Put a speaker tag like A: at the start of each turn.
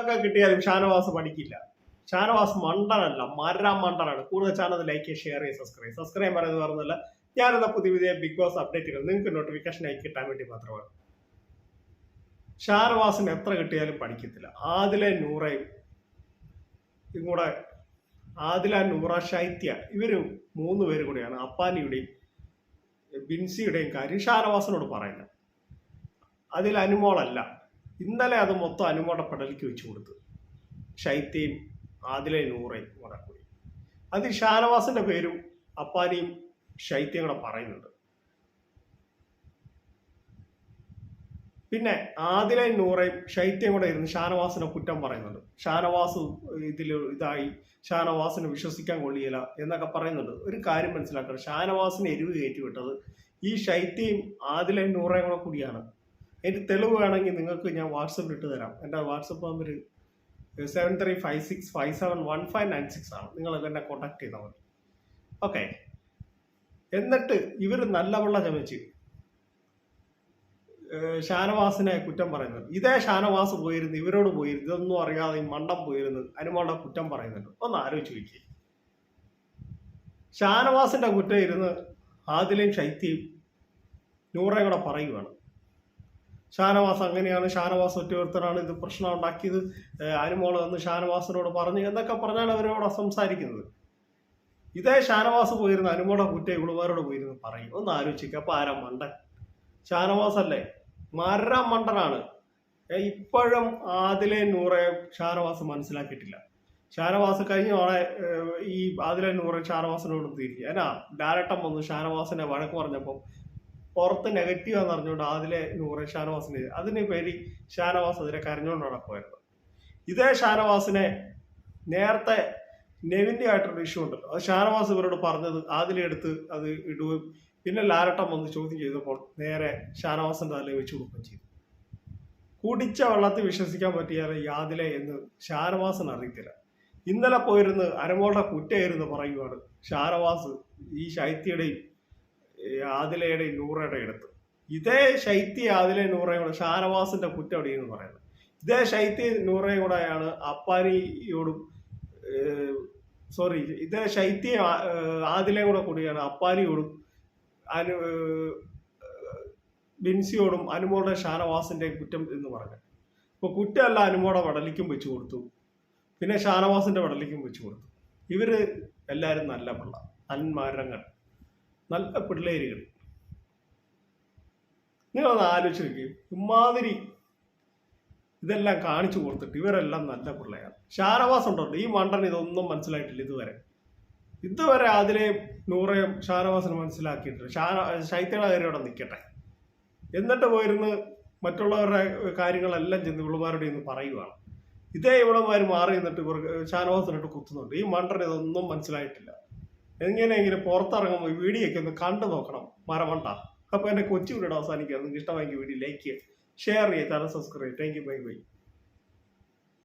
A: ഒക്കെ കിട്ടിയാലും ഷാനവാസ് പഠിക്കില്ല. ഷാനവാസ് മണ്ടനല്ല മര മണ്ടനാണ്. കൂടുതൽ ചാനൽ ലൈക്ക് ഷെയർ ചെയ്യുക സബ്സ്ക്രൈബ് സബ്സ്ക്രൈബ് പറയുന്നത് പറഞ്ഞല്ല ഞാനെന്ന പുതിയ പുതിയ ബിഗ് ബോസ് അപ്ഡേറ്റുകൾ നിങ്ങൾക്ക് നോട്ടിഫിക്കേഷൻ ആയി കിട്ടാൻ വേണ്ടി മാത്രമാണ്. ഷാനവാസിന് എത്ര കിട്ടിയാലും പഠിക്കത്തില്ല. ആദിലെ നൂറയും ഇങ്ങൂടെ ആദില നൂറ ശൈത്യ ഇവരും മൂന്ന് പേര് കൂടെയാണ്. അപ്പാനിയുടെയും ബിൻസിയുടെയും കാര്യം ഷാനവാസിനോട് പറയുന്നത്. അതിൽ അനുമോളല്ല. ഇന്നലെ അത് മൊത്തം അനുമോടെ പടലിക്ക് വെച്ച് കൊടുത്തു. ശൈത്യയും ആദിലെ നൂറയും കൂടെ കൂടി. അത് ഷാനവാസിന്റെ പേരും അപ്പാനിയും ശൈത്യം കൂടെ പറയുന്നുണ്ട്. പിന്നെ ആദിലെ നൂറയും ശൈത്യം കൂടെ ഇരുന്ന് ഷാനവാസിനെ കുറ്റം പറയുന്നുണ്ട്. ഷാനവാസ് ഇതിൽ ഇതായി ഷാനവാസിന് വിശ്വസിക്കാൻ കൊള്ളിയില്ല എന്നൊക്കെ പറയുന്നുണ്ട്. ഒരു കാര്യം മനസ്സിലാക്കണം. ഷാനവാസിന് എരിവ് കയറ്റി വിട്ടത് ഈ ശൈത്യയും ആദിലെ നൂറയും കൂടെ കൂടിയാണ്. എനിക്ക് തെളിവ് വേണമെങ്കിൽ നിങ്ങൾക്ക് ഞാൻ വാട്സപ്പിൽ ഇട്ട് തരാം. എന്റെ WhatsApp number seven three five six five seven one five nine six ആണ്. നിങ്ങൾ എന്നെ കോൺടാക്ട് ചെയ്താൽ മതി. ഓക്കെ എന്നിട്ട് ഇവർ നല്ലവെള്ള ചമച്ച് ഷാനവാസിനെ കുറ്റം പറയുന്നത്. ഇതേ ഷാനവാസ് പോയിരുന്നു ഇവരോട് പോയിരുന്നു. ഇതൊന്നും അറിയാതെ മണ്ടം പോയിരുന്നു. അനുമോളുടെ കുറ്റം പറയുന്നുണ്ട്. ഒന്ന് ആലോചിച്ച് വയ്ക്കുക ഷാനവാസിന്റെ കുറ്റം ഇരുന്ന് ആദിലയും ശൈത്യയും നൂറേ കൂടെ പറയുകയാണ് ഷാനവാസ് അങ്ങനെയാണ്. ഷാനവാസ് ഒറ്റവരുത്തനാണ് ഇത് പ്രശ്നം ഉണ്ടാക്കിയത്. അനുമോൾ വന്ന് ഷാനവാസിനോട് പറഞ്ഞു എന്നൊക്കെ പറഞ്ഞാണ് അവരോട് സംസാരിക്കുന്നത്. ഇതേ ഷാനവാസ് പോയിരുന്ന അനുമോടെ കുറ്റ ഇവളുമാരോട് പോയിരുന്നു പറയും. ഒന്ന് ആലോചിക്കുക അപ്പൊ ആരാ മണ്ടൻ? ഷാനവാസ് അല്ലേ മര മണ്ടനാണ്. ഇപ്പോഴും ആദിലെ നൂറെ ഷാനവാസ് മനസ്സിലാക്കിയിട്ടില്ല. ഷാനവാസ് കഴിഞ്ഞ തവണ ഈ ആദിലെ നൂറെ ഷാനവാസിനോട് തിരിഞ്ഞു എന്നാ ഡയറക്ടം വന്ന് ഷാനവാസിനെ വഴക്ക് പറഞ്ഞപ്പോൾ പുറത്ത് നെഗറ്റീവ് എന്ന് അറിഞ്ഞുകൊണ്ട് ആദിലെ നൂറ് ഷാനവാസിനെ അതിന് പേരി ഷാനവാസ് അതിനെ കരഞ്ഞുകൊണ്ട് നടക്കുമായിരുന്നു ഇതേ ഷാനവാസിനെ നേരത്തെ നെവിന്റെ ആയിട്ടൊരു ഇഷ്യൂ ഉണ്ടല്ലോ. അത് ഷാനവാസ് ഇവരോട് പറഞ്ഞത് ആദിലെ എടുത്ത് അത് ഇടുകയും പിന്നെ ലാരട്ടം വന്ന് ചോദ്യം ചെയ്തപ്പോൾ നേരെ ഷാനവാസിന്റെ തലയിൽ വെച്ച് കൊടുക്കുകയും ചെയ്തു. കുടിച്ച വെള്ളത്തിൽ വിശ്വസിക്കാൻ പറ്റിയാൽ യാതിലെ എന്ന് ഷാനവാസിന് അറിയത്തില്ല. ഇന്നലെ പോയിരുന്ന് അരമോളുടെ കുറ്റമായിരുന്നു പറയുവാണ് ഷാനവാസ് ഈ ശൈത്യയുടെയും ഈ നൂറയുടെ എടുത്ത് ഇതേ ശൈത്യ ആദിലെ നൂറയും കൂടെ ഷാനവാസിന്റെ കുറ്റം എന്ന് പറയുന്നത്. ഇതേ ശൈത്യ നൂറയും കൂടെയാണ് അപ്പാനിയോടും സോറി ഇതേ ശൈത്യ ആദിലയും കൂടെ കൂടിയാണ് അപ്പാനിയോടും അനു ബിൻസിയോടും അനുമോളുടെ ഷാനവാസിന്റെ കുറ്റം എന്ന് പറഞ്ഞത്. ഇപ്പൊ കുറ്റമല്ല അനുമോടെ വടലിക്കും വെച്ചു കൊടുത്തു. പിന്നെ ഷാനവാസിന്റെ വടലിക്കും വെച്ചു കൊടുത്തു. ഇവർ എല്ലാരും നല്ല പിള്ള നന്മാരങ്ങൾ. നല്ല പിള്ളേരുകൾ. നിങ്ങളൊന്ന് ആലോചിച്ച് നോക്കി. ഇമാതിരി ഇതെല്ലാം കാണിച്ചു കൊടുത്തിട്ട് ഇവരെല്ലാം നല്ല പിള്ളേരാണ്. ഷാനവാസ് ഉണ്ടോ? ഈ മണ്ടൻ ഇതൊന്നും മനസ്സിലായിട്ടില്ല ഇതുവരെ. ഇതുവരെ അതിലെ നൂറയും ഷാനവാസിന് മനസ്സിലാക്കിയിട്ടില്ല. ഷാന ശൈത്യയുടെ അവിടെ നിൽക്കട്ടെ. എന്നിട്ട് പോയിരുന്ന് മറ്റുള്ളവരുടെ കാര്യങ്ങളെല്ലാം ചെന്ന് ഇവളുമാരുടെ ഇന്ന് പറയുവാണ്. ഇതേ ഇവളുമാർ മാറി നിന്നിട്ട് ഇവർക്ക് ഷാനവാസിനിട്ട് കുത്തുന്നുണ്ട്. ഈ മണ്ടൻ ഇതൊന്നും മനസ്സിലായിട്ടില്ല. എങ്ങനെയെങ്കിലും പുറത്തിറങ്ങുമ്പോൾ ഈ വീഡിയോ ഒക്കെ ഒന്ന് കണ്ടു നോക്കണം മരമണ്ട അപ്പോൾ എന്റെ കൊച്ചു വീഡിയോ അവസാനിക്കുക നിങ്ങൾക്ക് ഇഷ്ടമായെങ്കിൽ വീഡിയോ ലൈക്ക് ചെയ്യുക ഷെയർ ചെയ്യുക channel subscribe thank you bye bye